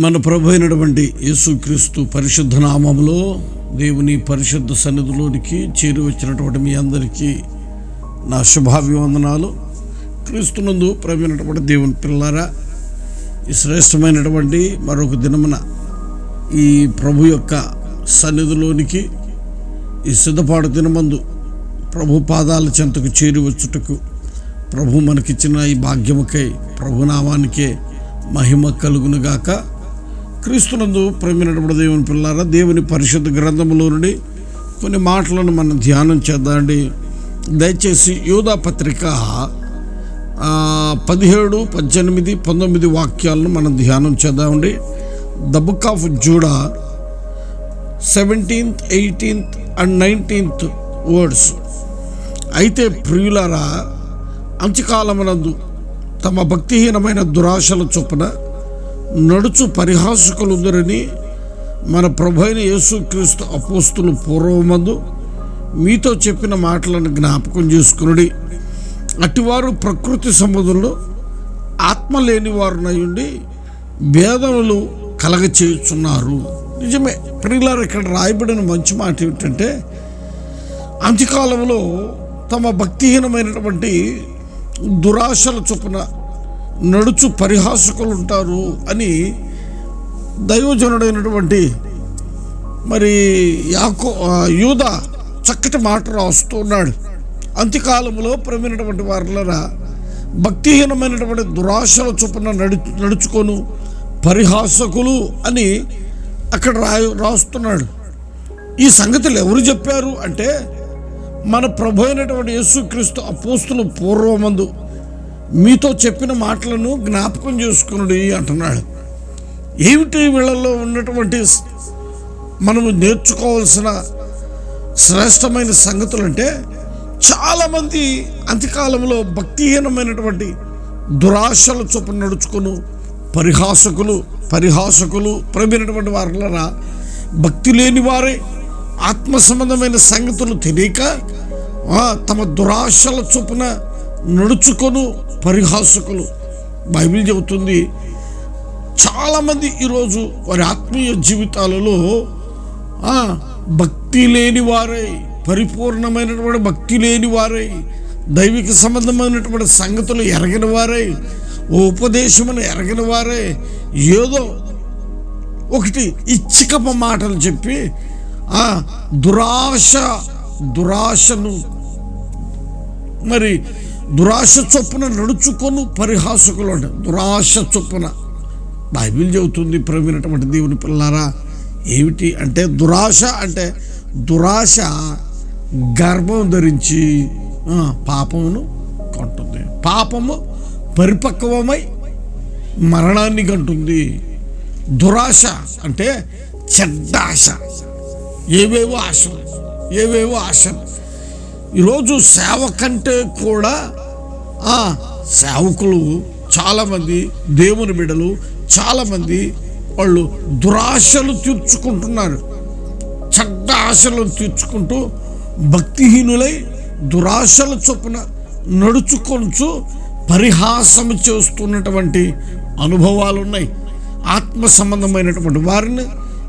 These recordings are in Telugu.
మన ప్రభు అయినటువంటి యేసుక్రీస్తు పరిశుద్ధ నామములో దేవుని పరిశుద్ధ సన్నిధిలోనికి చేరి వచ్చినటువంటి మీ అందరికీ నా శుభాభివందనాలు. క్రీస్తునందు ప్రవీణటువంటి దేవుని పిల్లారా ఈ శ్రేష్టమైనటువంటి మరొక దినమున ఈ ప్రభు యొక్క సన్నిధిలోనికి ఈ సిద్ధపాటు దినమందు ప్రభు పాదాల చెంతకు చేరి వచ్చుటకు ప్రభు మనకిచ్చిన ఈ భాగ్యముకై ప్రభునామానికే మహిమ కలుగునుగాక. క్రీస్తునందు ప్రేమైనటువంటి దేవుని పిల్లారా దేవుని పరిశుద్ధ గ్రంథములో నుండి కొన్ని మాటలను మనం ధ్యానం చేద్దామండి. దయచేసి యోధా పత్రిక పదిహేడు పద్దెనిమిది పంతొమ్మిది వాక్యాలను మనం ధ్యానం చేద్దామండి. The book of Jude seventeenth eighteenth and nineteenth words. అయితే ప్రియులారా అంత్యకాలమునందు తమ భక్తిహీనమైన దురాశల చొప్పున నడుచు పరిహాసకులుందరని మన ప్రభు అయిన యేసుక్రీస్తు అపోస్తులు పూర్వమందు మీతో చెప్పిన మాటలను జ్ఞాపకం చేసుకునుడి. అటివారు ప్రకృతి సంబంధంలో ఆత్మ లేని వారునయుండి భేదములు కలగచేయుచున్నారు. నిజమే ప్రియులారు ఇక్కడ రాయబడిన మంచి మాట ఏమిటంటే అంత్యకాలంలో తమ భక్తిహీనమైనటువంటి దురాశల చొప్పున నడుచు పరిహాసకులు ఉంటారు అని దైవజనుడైనటువంటి మరి యాకో యూద చక్కటి మాట రాస్తూ ఉన్నాడు. అంత్యకాలంలో ప్రమినటువంటి వారిలరా భక్తిహీనమైనటువంటి దురాశల చొప్పున నడు నడుచుకొను పరిహాసకులు అని అక్కడ రాయ రాస్తున్నాడు. ఈ సంగతులు ఎవరు చెప్పారు అంటే మన ప్రభు అయినటువంటి యేసుక్రీస్తు అపోస్తులు పూర్వమందు మీతో చెప్పిన మాటలను జ్ఞాపకం చేసుకునుడి అంటున్నాడు. ఏమిటి వీళ్ళల్లో ఉన్నటువంటి మనము నేర్చుకోవాల్సిన శ్రేష్టమైన సంగతులు అంటే చాలామంది అంత్యకాలంలో భక్తిహీనమైనటువంటి దురాశల చొప్పున నడుచుకును పరిహాసకులు పరిహాసకులు ప్రమైనటువంటి వారులరా భక్తి లేని వారే ఆత్మ సంబంధమైన సంగతులు తెలియక తమ దురాశల చొప్పున నడుచుకొను పరిహాసకులు. బైబిల్ చెబుతుంది చాలామంది ఈరోజు వారి ఆత్మీయ జీవితాలలో భక్తి లేని వారై పరిపూర్ణమైనటువంటి భక్తి లేని వారై దైవిక సంబంధమైనటువంటి సంగతులు ఎరగని వారై ఉపదేశమును ఎరగని వారై ఏదో ఒకటి ఇచ్చికప మాటలు చెప్పి ఆ దురాశ దురాశను మరి దురాశ చొప్పున నడుచుకొను పరిహాసకులు అంటే దురాశ చొప్పున. బైబిల్ చెబుతుంది ప్రవీణటువంటి దేవుని పిల్లారా ఏమిటి అంటే దురాశ అంటే దురాశ గర్భం ధరించి పాపమును కొంటుంది. పాపము పరిపక్వమై మరణాన్ని కంటుంది. దురాశ అంటే చెడ్డ ఆశ. ఏవేవో ఆశలు ఏవేవో ఆశలు. ఈరోజు సేవ కంటే కూడా ఆ, సేవకులు చాలామంది దేవుని బిడ్డలు చాలామంది వాళ్ళు దురాశలు తీర్చుకుంటున్నారు. చెడ్డ ఆశలు తీర్చుకుంటూ భక్తిహీనులై దురాశల చొప్పున నడుచుకొనుచు పరిహాసం చేస్తున్నటువంటి అనుభవాలు ఉన్నాయి ఆత్మ సంబంధమైనటువంటి వారిని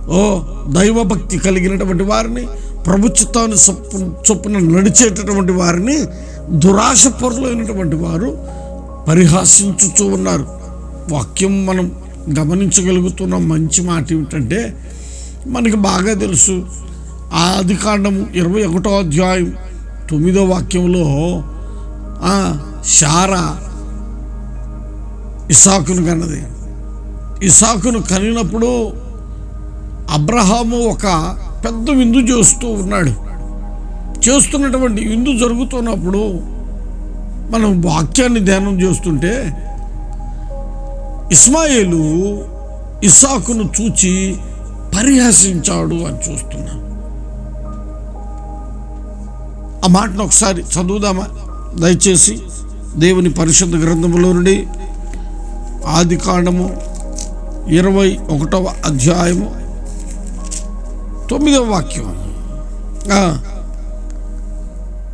ఓ దైవభక్తి కలిగినటువంటి వారిని ప్రభుత్వాన్ని చొప్పున చొప్పున నడిచేటటువంటి వారిని దురాశ పరులైనటువంటి వారు పరిహాసించుతూ ఉన్నారు. వాక్యం మనం గమనించగలుగుతున్న. మంచి మాట ఏమిటంటే మనకి బాగా తెలుసు ఆది కాండము ఇరవై ఒకటో అధ్యాయం తొమ్మిదో వాక్యంలో ఆ, శారా ఇసాకును కన్నది. ఇసాకును కనినప్పుడు అబ్రహాము ఒక పెద్ద విందు చేస్తూ ఉన్నాడు. చేస్తున్నటువంటి విందు జరుగుతున్నప్పుడు మనం వాక్యాన్ని ధ్యానం చేస్తుంటే ఇస్మాయిలు ఇసాకును చూచి పరిహసించాడు అని చూస్తున్నాను. ఆ మాటను ఒకసారి చదువుదామా? దయచేసి దేవుని పరిశుద్ధ గ్రంథములో నుండి ఆది కాండము ఇరవై ఒకటవ అధ్యాయము తొమ్మిదవ వాక్యం. ఎనిమిదో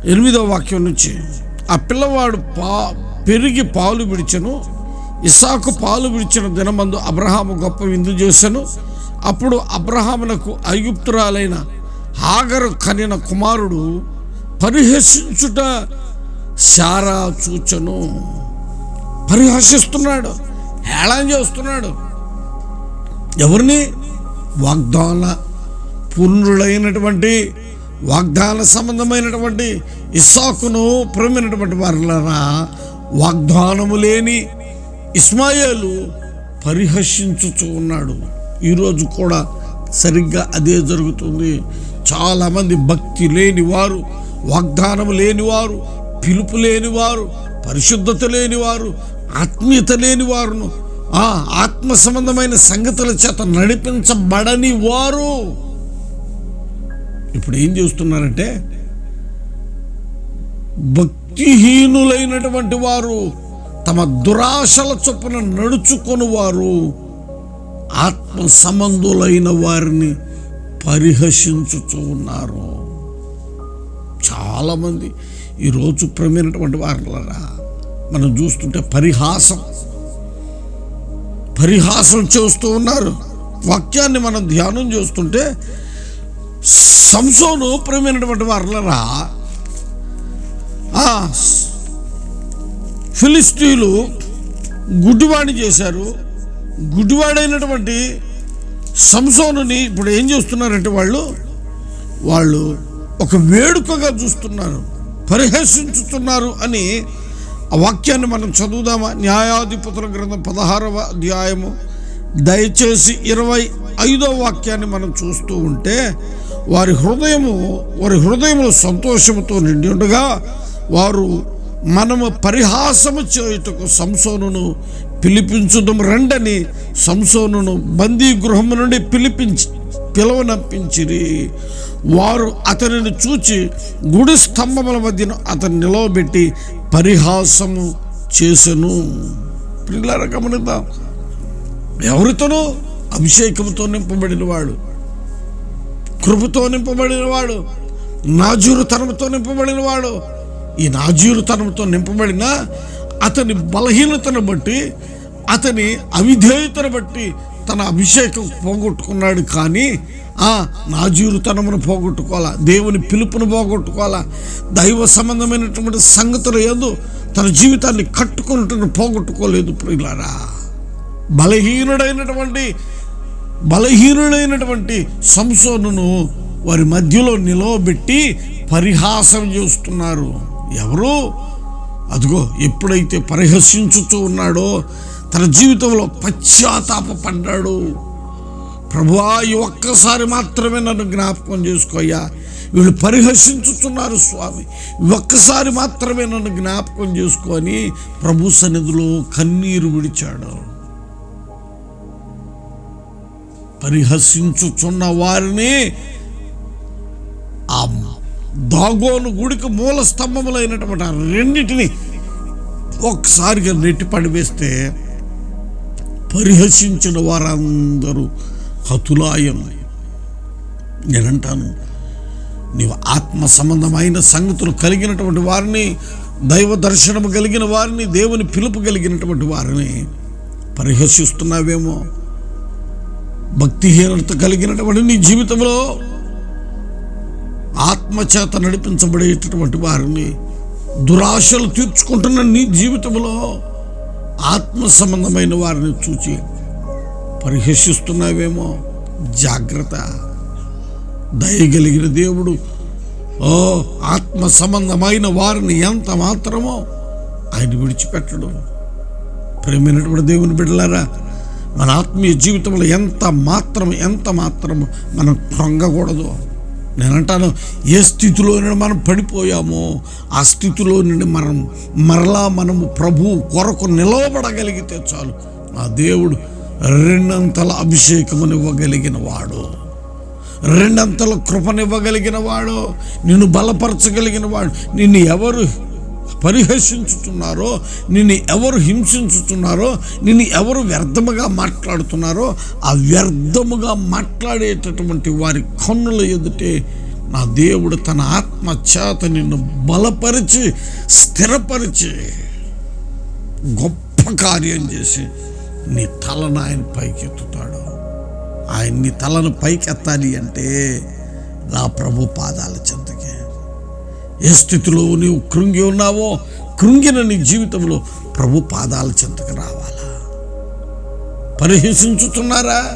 ఎనిమిదవ వాక్యం నుంచి. ఆ పిల్లవాడు పా పెరిగి పాలు విడిచను ఇసాకు పాలు విడిచిన దినమందు అబ్రహాము గొప్ప విందు చేశాను అప్పుడు అబ్రహామునకు ఐగుప్తురాలైన హాగరు కనిన కుమారుడు పరిహసించుట శారా చూచను. పరిహసిస్తున్నాడు హేళన చేస్తున్నాడు. ఎవరిని? వాగ్దాన పునరుడైనటువంటి వాగ్దాన సంబంధమైనటువంటి ఇస్సాకును ప్రేమైనటువంటి వారులరా వాగ్దానము లేని ఇస్మాయేలు పరిహసించుచూ ఉన్నాడు. ఈరోజు కూడా సరిగ్గా అదే జరుగుతుంది. చాలామంది భక్తి లేని వారు వాగ్దానం లేనివారు పిలుపు లేనివారు పరిశుద్ధత లేనివారు ఆత్మీయత లేని వారును ఆ ఆత్మ సంబంధమైన సంగతుల చేత నడిపించబడని వారు ఇప్పుడు ఏం చేస్తున్నారంటే భక్తిహీనులైనటువంటి వారు తమ దురాశల చొప్పున నడుచుకొని వారు ఆత్మ సంబంధులైన వారిని పరిహసించుతూ ఉన్నారు. చాలామంది ఈరోజు ప్రమైనటువంటి వారులరా మనం చూస్తుంటే పరిహాసం పరిహాసం చేస్తూ ఉన్నారు. వాక్యాన్ని మనం ధ్యానం చేస్తుంటే సంసోను ప్రేమైనటువంటి వారులరా? ఫిలిస్టీలు ఫిలిస్తీన్లు గుడ్డివాణి చేశారు. గుడ్డివాడైనటువంటి సంసోనుని ఇప్పుడు ఏం చేస్తున్నారంటే వాళ్ళు వాళ్ళు ఒక వేడుకగా చూస్తున్నారు పరిహసించుతున్నారు అని ఆ వాక్యాన్ని మనం చదువుదామా? న్యాయాధిపతుల గ్రంథం పదహారవ అధ్యాయము. దయచేసి ఇరవై ఐదో వాక్యాన్ని మనం చూస్తూ ఉంటే వారి హృదయము వారి హృదయములు సంతోషముతో నిండి ఉండగా వారు మనము పరిహాసము చేయుటకు సంసోనును పిలిపించుదం రండని సంసోనును బందీ గృహము నుండి పిలిపించి పిలవనప్పించిరి వారు అతనిని చూచి గుడి స్తంభముల మధ్యన అతను నిలవబెట్టి పరిహాసము చేసెను. పిల్లల గమనిద్దాం. ఎవరితోనూ అభిషేకంతో నింపబడిన వాడు కృపతో నింపబడిన వాడు నాజూరుతనంతో నింపబడిన వాడు. ఈ నాజూరుతనంతో నింపబడిన అతని బలహీనతను బట్టి అతని అవిధేయతను బట్టి తన అభిషేకం పోగొట్టుకున్నాడు కానీ ఆ నాజూరుతనమును పోగొట్టుకోవాలా? దేవుని పిలుపును పోగొట్టుకోవాలా? దైవ సంబంధమైనటువంటి సంగతులు ఏదో తన జీవితాన్ని కట్టుకున్నట్టు పోగొట్టుకోలేదు ప్రియులారా. బలహీనుడైనటువంటి బలహీనుడైనటువంటి సంసోను వారి మధ్యలో నిలవబెట్టి పరిహాసం చేస్తున్నారు. ఎవరు? అదిగో ఎప్పుడైతే పరిహసించుతూ ఉన్నాడో తన జీవితంలో పశ్చాత్తాప పడ్డాడు. ప్రభువా ఈ ఒక్కసారి మాత్రమే నన్ను జ్ఞాపకం చేసుకోయ్యా వీళ్ళు పరిహసించుతున్నారు స్వామి. ఒక్కసారి మాత్రమే నన్ను జ్ఞాపకం చేసుకొని ప్రభు సన్నిధిలో కన్నీరు విడిచాడు. పరిహసించుచున్న వారిని ఆ దాగోను గుడికి మూల స్తంభములైనటువంటి ఆ రెండింటిని ఒక్కసారిగా నెట్టి పడివేస్తే పరిహసించిన వారందరూ హతులాయం నేనంటాను నీవు ఆత్మ సంబంధమైన సంగతులు కలిగినటువంటి వారిని దైవ దర్శనము కలిగిన వారిని దేవుని పిలుపు కలిగినటువంటి వారిని పరిహసిస్తున్నావేమో? భక్తిహీనత కలిగినటువంటి నీ జీవితంలో ఆత్మచేత నడిపించబడేటటువంటి వారిని దురాశలు తీర్చుకుంటున్న నీ జీవితంలో ఆత్మ సంబంధమైన వారిని చూచి పరిహసిస్తున్నావేమో జాగ్రత్త. దయగలిగిన దేవుడు ఓ ఆత్మ సంబంధమైన వారిని ఎంత మాత్రమో ఆయన విడిచిపెట్టడు. ప్రేమైనటువంటి దేవుని బిడ్డలారా మన ఆత్మీయ జీవితంలో ఎంత మాత్రం ఎంత మాత్రము మనం కృంగకూడదు నేనంటాను ఏ స్థితిలో నుండి మనం పడిపోయామో ఆ స్థితిలో నుండి మనం మరలా మనము ప్రభు కొరకు నిలవబడగలిగితే చాలు. ఆ దేవుడు రెండంతల అభిషేకమునివ్వగలిగిన వాడు. రెండంతల కృపనివ్వగలిగిన వాడు. నిన్ను బలపరచగలిగిన వాడు. నిన్ను ఎవరు పరిహసించుతున్నారో నిన్ను ఎవరు హింసించుతున్నారో నిన్ను ఎవరు వ్యర్థముగా మాట్లాడుతున్నారో ఆ వ్యర్థముగా మాట్లాడేటటువంటి వారి కన్నుల ఎదుటే నా దేవుడు తన ఆత్మ చేత నిన్ను బలపరిచి స్థిరపరిచి గొప్ప కార్యం చేసి నీ తలను ఆయన పైకెత్తుతాడు. ఆయన నీ తలను పైకెత్తాలి అంటే నా ప్రభు పాదాల చెంత ఏ స్థితిలో నీవు కృంగి ఉన్నావో కృంగిన నీ జీవితంలో ప్రభు పాదాల చెంతకు రావాలా? పరిహసించుతున్నారా?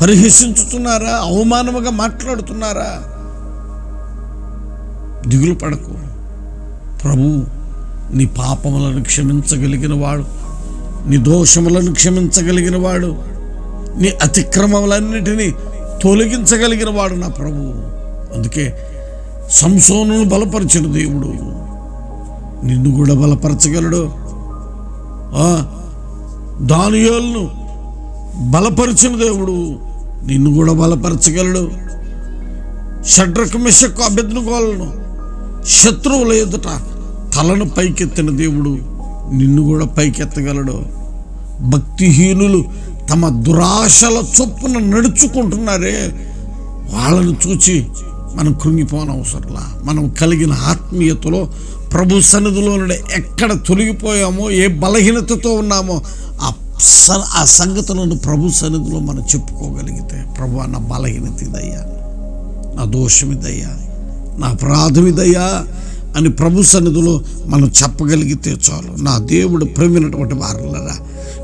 పరిహసించుతున్నారా? అవమానముగా మాట్లాడుతున్నారా? దిగులు పడకు. ప్రభు నీ పాపములను క్షమించగలిగిన వాడు నీ దోషములను క్షమించగలిగిన వాడు నీ అతిక్రమములన్నిటినీ తొలగించగలిగిన వాడు నా ప్రభు. అందుకే సంసోనును బలపరిచిన దేవుడు. నిన్ను కూడా బలపరచగలడు. ఆ, బలపరిచిన దేవుడు. నిన్ను కూడా బలపరచగలడు. షడ్రక మిషక్కు అభ్యర్థనుకోవాలను శత్రువుల ఎదుట తలను పైకెత్తిన దేవుడు నిన్ను కూడా పైకెత్తగలడు. భక్తిహీనులు తమ దురాశల చొప్పున నడుచుకుంటున్నారే. వాళ్ళను చూచి మనం కృంగిపోనవసరంలా మనం కలిగిన ఆత్మీయతలో ప్రభు సన్నిధిలో నుండి ఎక్కడ తొలగిపోయామో ఏ బలహీనతతో ఉన్నామో ఆ స ఆ సంగతులను ప్రభు సన్నిధిలో మనం చెప్పుకోగలిగితే ప్రభు నా బలహీనత ఇదయ్యా నా దోషం ఇదయ్యా నా అపరాధం ఇదయ్యా అని ప్రభు సన్నిధిలో మనం చెప్పగలిగితే చాలు. నా దేవుడు ప్రేమినటువంటి వారులరా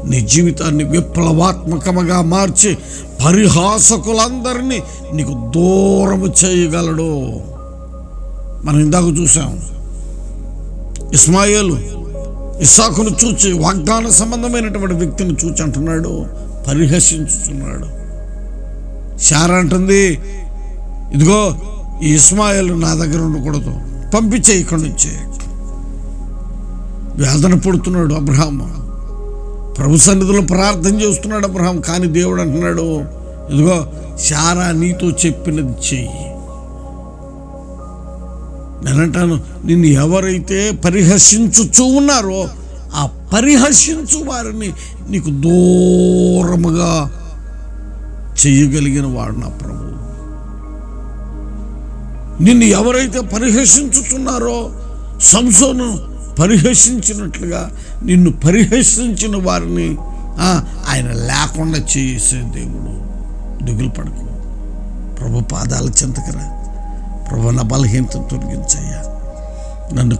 నీ జీవితాన్ని విప్లవాత్మకముగా మార్చి పరిహాసకులందరినీ నీకు దూరము చేయగలడు. మనం ఇందాక చూసాం ఇస్మాయిలు ఇసాకును చూచి వాగ్దాన సంబంధమైనటువంటి వ్యక్తిని చూచి అంటున్నాడు పరిహసించుతున్నాడు. శారా అంటుంది ఇదిగో ఈ ఇస్మాయిల్ నా దగ్గర ఉండకూడదు పంపించే ఇక్కడి నుంచి. వేదన పడుతున్నాడు అబ్రహాము. ప్రభు సన్నిధిలో ప్రార్థన చేస్తున్నాడు అబ్రహాం. కానీ దేవుడు అంటున్నాడు ఇదిగో శారా నీతో చెప్పినది చెయ్యి. నేనంటాను నిన్ను ఎవరైతే పరిహసించుచూ ఉన్నారో ఆ పరిహసించు వారిని నీకు దూరముగా చేయగలిగిన వాడు నా ప్రభు. నిన్ను ఎవరైతే పరిహసించుతున్నారో సంసోను పరిహసించినట్లుగా నిన్ను పరిహసించిన వారిని ఆయన లేకుండా చేసే దేవుడు. దిగులు పడకు. ప్రభు పాదాల చెంతకరా. ప్రభు నా బలహీనతను తొలగించయ్యా. నన్ను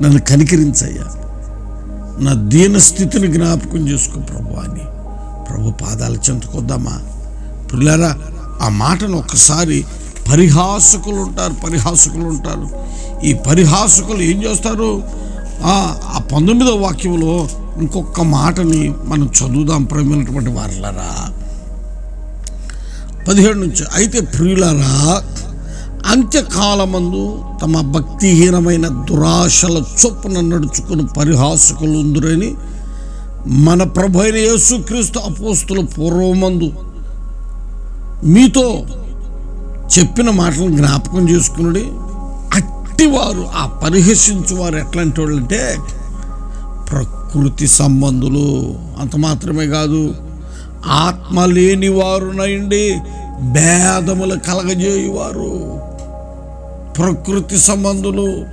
నన్ను కనికరించయ్యా. నా దీన స్థితిని జ్ఞాపకం చేసుకో ప్రభు అని. ప్రభు పాదాల చెంతకొద్దామా? పిల్లరా ఆ మాటను ఒక్కసారి పరిహాసకులు ఉంటారు పరిహాసకులు ఉంటారు. ఈ పరిహాసకులు ఏం చేస్తారు? ఆ పంతొమ్మిదో వాక్యంలో ఇంకొక మాటని మనం చదువుదాం ప్రేమైనటువంటి వారులరా. పదిహేడు నుంచి అయితే ప్రియులరా అంత్యకాలమందు తమ భక్తిహీనమైన దురాశల చొప్పున నడుచుకుని పరిహాసకులు ఉందురని మన ప్రభు అయిన యేసుక్రీస్తు అపోస్తుల పూర్వమందు మీతో చెప్పిన మాటలను జ్ఞాపకం చేసుకునుడి అట్టివారు ఆ పరిహసించు వారు ఎట్లాంటి వాళ్ళు అంటే ప్రకృతి సంబంధులు. అంత మాత్రమే కాదు ఆత్మ లేని వారునయండి భేదములు కలగజేయువారు. ప్రకృతి సంబంధులు.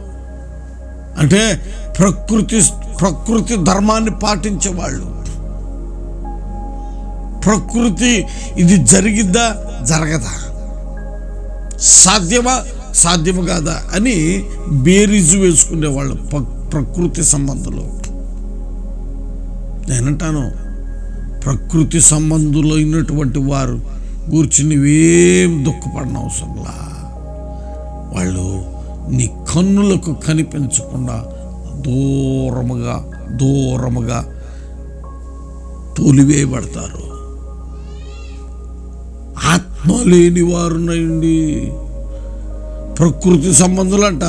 అంటే ప్రకృతి ప్రకృతి ధర్మాన్ని పాటించేవాళ్ళు. ప్రకృతి ఇది జరిగిద్దా? జరగదా. సాధ్యమా? సాధ్యము కాదా అని బేరీజు వేసుకునేవాళ్ళు ప్ర- ప్రకృతి సంబంధులు. నేనంటాను ప్రకృతి సంబంధులైనటువంటి వారు గూర్చి నువ్వేం దుఃఖపడిన అవసరంలా వాళ్ళు నీ కన్నులకు కనిపించకుండా దూరముగా దూరముగా తోలివేయబడతారు. ఆత్మ లేని వారునండి. ప్రకృతి సంబంధులంట.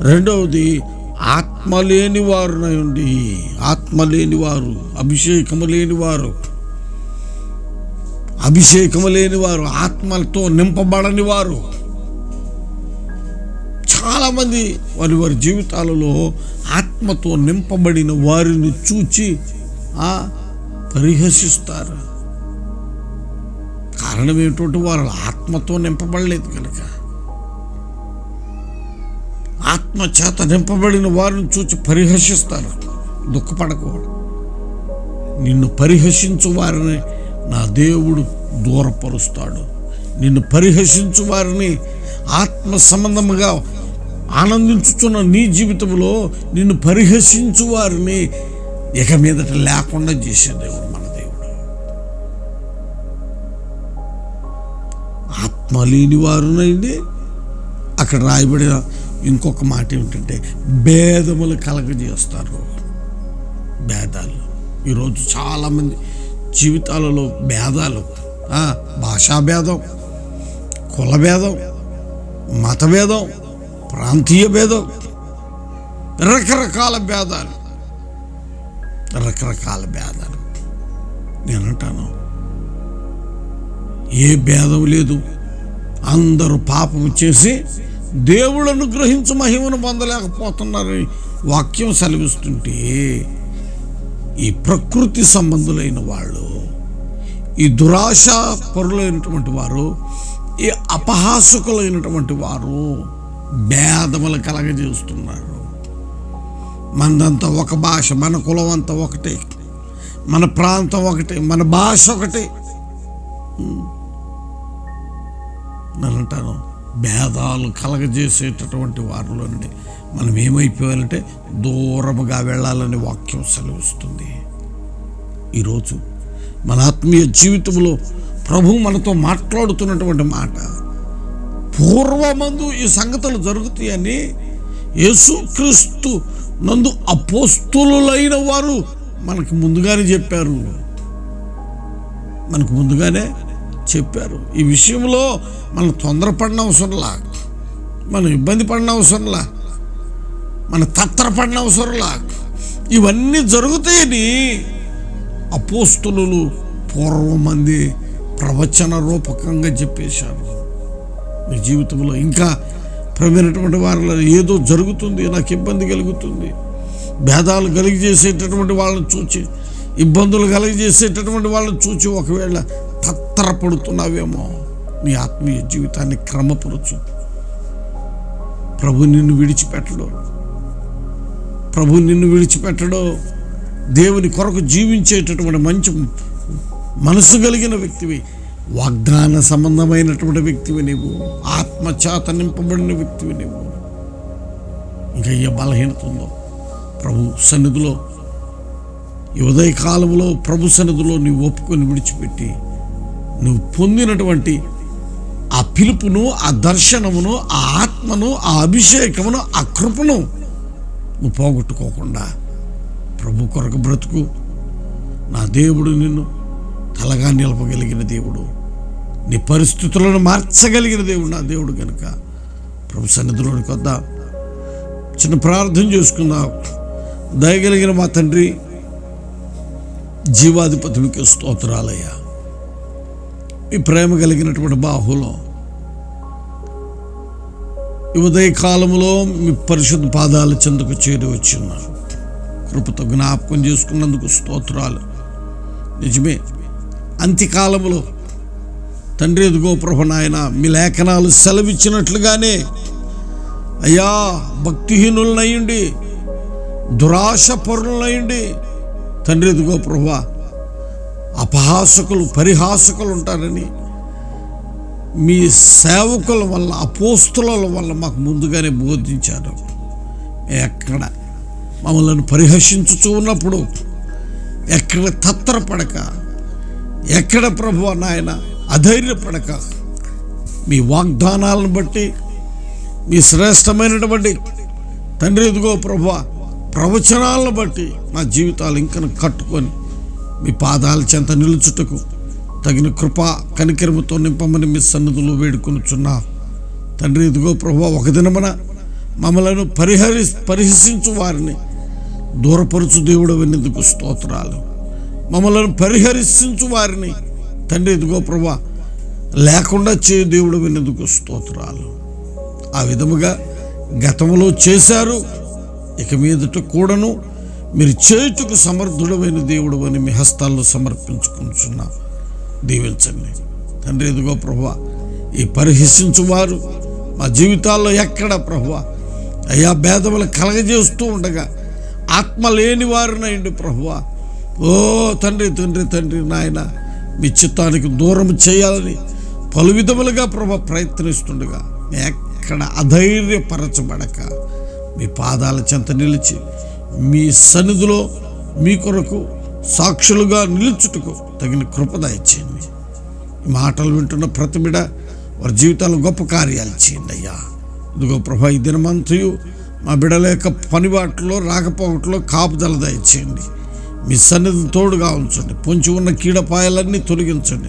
రెండవది ఆత్మ లేని వారునండి ఆత్మ లేని వారు అభిషేకము లేని వారు అభిషేకము లేని వారు ఆత్మలతో నింపబడని వారు చాలామంది వారి వారి జీవితాలలో ఆత్మతో నింపబడిన వారిని చూచి ఆ పరిహసిస్తారు. కారణం ఏమిటంటే వారు ఆత్మతో నింపబడలేదు కనుక. ఆత్మ చేత నింపబడిన వారిని చూచి పరిహసిస్తారు. దుఃఖపడకూడదు. నిన్ను పరిహసించు వారిని నా దేవుడు దూరపరుస్తాడు. నిన్ను పరిహసించు వారిని ఆత్మ సంబంధముగా ఆనందించుతున్న నీ జీవితంలో నిన్ను పరిహసించు వారిని ఇక మీదట లేకుండా చేసే దేవుడు మన దేవుడు. ఆత్మ లేని వారునండి అక్కడ రాయబడిన ఇంకొక మాట ఏమిటంటే భేదములు కలగజేస్తారు. భేదాలు. ఈరోజు చాలామంది జీవితాలలో భేదాలు. భాషా భేదం కుల భేదం మత భేదం ప్రాంతీయ భేదం రకరకాల భేదాలు. రకరకాల భేదాలు. నేను అంటాను ఏ భేదం లేదు. అందరూ పాపం చేసి దేవుడు అనుగ్రహించు మహిమను పొందలేకపోతున్నారని వాక్యం సెలవిస్తుంటే ఈ ప్రకృతి సంబంధులైన వాళ్ళు ఈ దురాశ పరులైనటువంటి వారు ఈ అపహాసకులైనటువంటి వారు భేదములు కలగజేస్తున్నారు. మనదంతా ఒక భాష మన కులం అంతా ఒకటే మన ప్రాంతం ఒకటే మన భాష ఒకటే. నేను అంటాను భేదాలు కలగజేసేటటువంటి వారిలో నుండి మనం ఏమైపోయాలంటే దూరముగా వెళ్ళాలని వాక్యం సెలవిస్తుంది. ఈరోజు మన ఆత్మీయ జీవితంలో ప్రభు మనతో మాట్లాడుతున్నటువంటి మాట పూర్వమందు ఈ సంగతులు జరుగుతాయని యేసుక్రీస్తు నందు అపోస్తులైన వారు మనకు ముందుగానే చెప్పారు. మనకు ముందుగానే చెప్పారు. ఈ విషయంలో మనం తొందరపడిన అవసరంలా మనం ఇబ్బంది పడిన అవసరంలా మన తత్తరపడిన అవసరంలా ఇవన్నీ జరుగుతాయని అపోస్తులు పూర్వం మంది ప్రవచన రూపకంగా చెప్పేశారు. మీ జీవితంలో ఇంకా ప్రమైనటువంటి వారిలో ఏదో జరుగుతుంది నాకు ఇబ్బంది కలుగుతుంది. భేదాలు కలిగజేసేటటువంటి వాళ్ళని చూచి ఇబ్బందులు కలిగజేసేటటువంటి వాళ్ళని చూచి ఒకవేళ తత్తరపడుతున్నావేమో? నీ ఆత్మీయ జీవితాన్ని క్రమపరచు. ప్రభు నిన్ను విడిచిపెట్టడు. ప్రభు నిన్ను విడిచిపెట్టడు. దేవుని కొరకు జీవించేటటువంటి మంచి మనసు కలిగిన వ్యక్తివి వాగ్దాన సంబంధమైనటువంటి వ్యక్తివి నీవు ఆత్మచేత నింపబడిన వ్యక్తివి నీవు. ఇంకా ఏ బలహీనత ఉందో? ప్రభు సన్నిధిలో ఈ ఉదయ కాలంలో ప్రభు సన్నిధిలో నీవు ఒప్పుకొని విడిచిపెట్టి నువ్వు పొందినటువంటి ఆ పిలుపును ఆ దర్శనమును ఆ ఆత్మను ఆ అభిషేకమును ఆ కృపను నువ్వు పోగొట్టుకోకుండా ప్రభు కొరకు బ్రతుకు. నా దేవుడు నిన్ను తలగా నిలపగలిగిన దేవుడు. నీ పరిస్థితులను మార్చగలిగిన దేవుడు నా దేవుడు కనుక ప్రభు సన్నిధిలోనికి కొద్దా చిన్న ప్రార్థన చేసుకుందాం. దయగలిగిన మా తండ్రి జీవాధిపతికి స్తోత్రాలయ్యా. ఈ ప్రేమ కలిగినటువంటి బాహులో. ఈ ఉదయ కాలంలో మీ పరిశుద్ధ పాదాల చెందుకు చేరి వచ్చిన్నారు కృపతో జ్ఞాపకం చేసుకున్నందుకు స్తోత్రాలు. నిజమే అంత్యకాలంలో తండ్రి ఎదుగో ప్రభు నాయన మీ లేఖనాలు సెలవిచ్చినట్లుగానే అయ్యా భక్తిహీనులనయ్యండి దురాశ పరులనయ్యండి తండ్రి ఎదుగో ప్రభా అపహాసకులు పరిహాసకులు ఉంటారని. మీ సేవకుల వల్ల అపోస్తుల వల్ల మాకు ముందుగానే బోధించారు. ఎక్కడ మమ్మల్ని పరిహసించుతూ ఉన్నప్పుడు ఎక్కడ తత్తరపడక ఎక్కడ ప్రభు నాయన అధైర్యపడక మీ వాగ్దానాలను బట్టి మీ శ్రేష్టమైనటువంటి తండ్రి ఎదుగో ప్రభు ప్రవచనాలను బట్టి మా జీవితాలు ఇంకా కట్టుకొని మీ పాదాల చెంత నిలుచుటకు తగిన కృప కనికరముతో నింపమని మీ సన్నిధిలో వేడుకొనుచున్నా. తండ్రి ఇదిగో ప్రభు ఒక దినమన మమ్మలను పరిహరి పరిహసించు వారిని దూరపరుచు దేవుడు వినేందుకు స్తోత్రాలు. మమ్మలను పరిహరించు వారిని తండ్రి ఇదిగో ప్రభు లేకుండా చేయు దేవుడు వినేందుకు స్తోత్రాలు. ఆ విధముగా గతంలో చేశారు ఇక మీదట కూడాను మీరు చేయుటకు సమర్థుడమైన దేవుడు అని మీ హస్తాల్లో సమర్పించుకుంటున్నా. దీవించండి. తండ్రి ఎదుగో ప్రభు ఈ పరిహసించువారు మా జీవితాల్లో ఎక్కడ ప్రభు అయ్యా భేదములు కలగజేస్తూ ఉండగా ఆత్మ లేని వారినైండి ప్రభువ. ఓ తండ్రి తండ్రి తండ్రి నాయన మీ చిత్తానికి దూరం చేయాలని పలు విధములుగా ప్రభ ప్రయత్నిస్తుండగా ఎక్కడ అధైర్యపరచబడక మీ పాదాల చెంత నిలిచి మీ సన్నిధిలో మీ కొరకు సాక్షులుగా నిలుచుటకు తగిన కృప దయచేయండి. ఈ మాటలు వింటున్న ప్రతి బిడ వారి జీవితాలు గొప్ప కార్యాలు చేయండి అయ్యా. ఇదిగో ప్రభా ఈ దినమంతయు మా బిడల యొక్క పనిబాట్లో రాకపోవట్లో కాపుదల దయచేయండి. మీ సన్నిధిని తోడుగా ఉంచండి. పొంచి ఉన్న కీడపాయాలన్నీ తొలగించండి.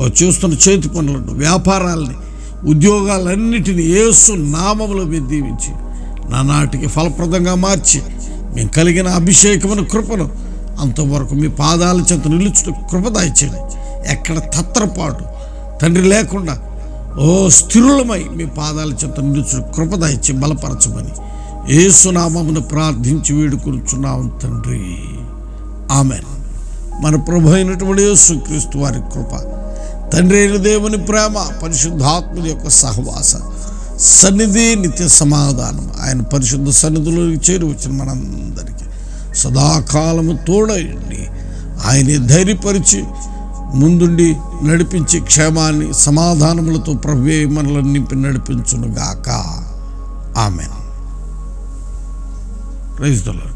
వారు చేస్తున్న చేతి పనులను వ్యాపారాలని ఉద్యోగాలన్నిటిని ఏసు నామములో మీరు దీవించి నానాటికి ఫలప్రదంగా మార్చి మేము కలిగిన అభిషేకమైన కృపను అంతవరకు మీ పాదాల చెంత నిలుచుట కృప దాయిచేయండి. ఎక్కడ తత్రపాటు తండ్రి లేకుండా ఓ స్థిరులమై మీ పాదాల చెంత నిలుచుట కృప దాయిచ్చి బలపరచమని ఏసునామమును ప్రార్థించి వేడుకొనుచున్నాం తండ్రి. ఆమె మన ప్రభు అయినటువంటి యేసుక్రీస్తు వారి కృప తండ్రి అయిన దేవుని ప్రేమ పరిశుద్ధాత్ముని యొక్క సహవాస సన్నిధి నిత్య సమాధానం. ఆయన పరిశుద్ధ సన్నిధిలోకి చేరువచ్చిన మనందరికీ. సదాకాలము తోడయండి ఆయనే ధైర్యపరిచి ముందుండి నడిపించి క్షేమాన్ని సమాధానములతో ప్రభువే మనలను నింపి నడిపించునుగాక. ఆమె రైతులు